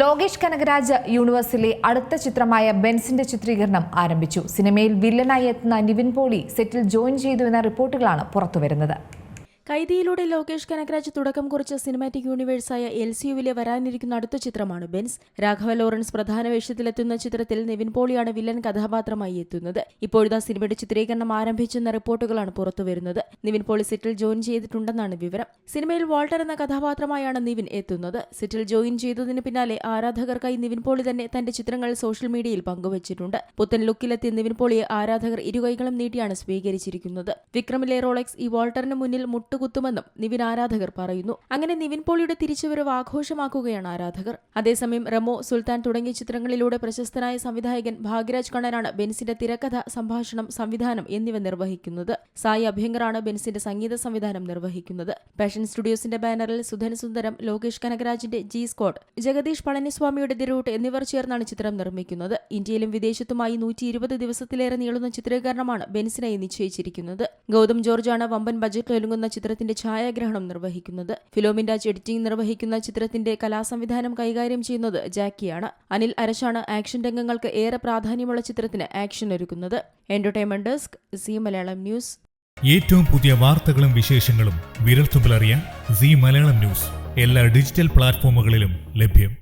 ലോകേഷ് കനകരാജ് യൂണിവേഴ്സിലെ അടുത്ത ചിത്രമായ ബെൻസിന്റെ ചിത്രീകരണം ആരംഭിച്ചു. സിനിമയിൽ വില്ലനായി എത്തുന്ന നിവിൻ പോളി സെറ്റിൽ ജോയിൻ ചെയ്തു എന്ന റിപ്പോർട്ടുകളാണ് പുറത്തുവരുന്നത്. കൈദിയിലൂടെ ലോകേഷ് കനകരാജ് തുടക്കം കുറിച്ച സിനിമാറ്റിക് യൂണിവേഴ്സായ എൽ സി യുവിലെ വരാനിരിക്കുന്ന അടുത്ത ചിത്രമാണ് ബെൻസ്. രാഘവ ലോറൻസ് പ്രധാന വേഷത്തിലെത്തുന്ന ചിത്രത്തിൽ നിവിൻ പോളിയാണ് വില്ലൻ കഥാപാത്രമായി എത്തുന്നത്. ഇപ്പോഴത്തെ സിനിമയുടെ ചിത്രീകരണം ആരംഭിച്ചെന്ന റിപ്പോർട്ടുകളാണ് പുറത്തുവരുന്നത്. നിവിൻ പോളി സിറ്റിൽ ജോയിൻ ചെയ്തിട്ടുണ്ടെന്നാണ് വിവരം. സിനിമയിൽ വാൾട്ടർ എന്ന കഥാപാത്രമായാണ് നിവിൻ എത്തുന്നത്. സിറ്റിൽ ജോയിൻ ചെയ്തതിന് പിന്നാലെ ആരാധകർക്കായി നിവിൻ പോളി തന്നെ തന്റെ ചിത്രങ്ങൾ സോഷ്യൽ മീഡിയയിൽ പങ്കുവച്ചിട്ടുണ്ട്. പുത്തൻ ലുക്കിലെത്തിയ നിവിൻ പോളിയെ ആരാധകർ ഇരുകൈകളും നീട്ടിയാണ് സ്വീകരിച്ചിരിക്കുന്നത്. വിക്രമിലെ റോളക്സ് ഈ വാൾട്ടറിന് മുന്നിൽ മുട്ടുകുത്തുമെന്നും നിവിൻ ആരാധകർ പറയുന്നു. അങ്ങനെ നിവിൻ പോളിയുടെ തിരിച്ചുവരവ് ആഘോഷമാക്കുകയാണ് ആരാധകർ. അതേസമയം റമോ സുൽത്താൻ തുടങ്ങിയ ചിത്രങ്ങളിലൂടെ പ്രശസ്തനായ സംവിധായകൻ ഭാഗ്യരാജ് കണ്ണനാണ് ബെൻസിന്റെ തിരക്കഥ സംഭാഷണം സംവിധാനം എന്നിവ നിർവഹിക്കുന്നത്. സായി അഭ്യങ്കറാണ് ബെൻസിന്റെ സംഗീത സംവിധാനം നിർവഹിക്കുന്നത്. പാഷൻ സ്റ്റുഡിയോസിന്റെ ബാനറിൽ സുധൻ സുന്ദരം ലോകേഷ് കനകരാജിന്റെ ജി സ്കോട്ട് ജഗദീഷ് പളനിസ്വാമിയുടെ ദിരൂട്ട് എന്നിവർ ചേർന്നാണ് ചിത്രം നിർമ്മിക്കുന്നത്. ഇന്ത്യയിലും വിദേശത്തുമായി നൂറ്റി ഇരുപത് ദിവസത്തിലേറെ നീളുന്ന ചിത്രീകരണമാണ് ബെൻസിനായി നിശ്ചയിച്ചിരിക്കുന്നത്. ഗൗതം ജോർജാണ് വമ്പൻ ബജറ്റിൽ ഒരുങ്ങുന്ന ചിത്രത്തിന്റെ ഛായാഗ്രഹണം നിർവഹിക്കുന്നത്. ഫിലോമിൻഡാജ് എഡിറ്റിംഗ് നിർവഹിക്കുന്ന ചിത്രത്തിന്റെ കലാസംവിധാനം കൈകാര്യം ചെയ്യുന്നത് ജാക്കിയാണ്. അനിൽ അരശാണ് ആക്ഷൻ രംഗങ്ങൾക്ക് ഏറെ പ്രാധാന്യമുള്ള ചിത്രത്തിന് ആക്ഷൻ ഒരുക്കുന്നത്. Entertainment desk Zee Malayalam news. ഏറ്റവും പുതിയ വാർത്തകളും വിശേഷങ്ങളും വിരൽത്തുമ്പിലറിയാൻ സി മലയാളം ന്യൂസ്. എല്ലാ ഡിജിറ്റൽ പ്ലാറ്റ്ഫോമുകളിലും ലഭ്യം.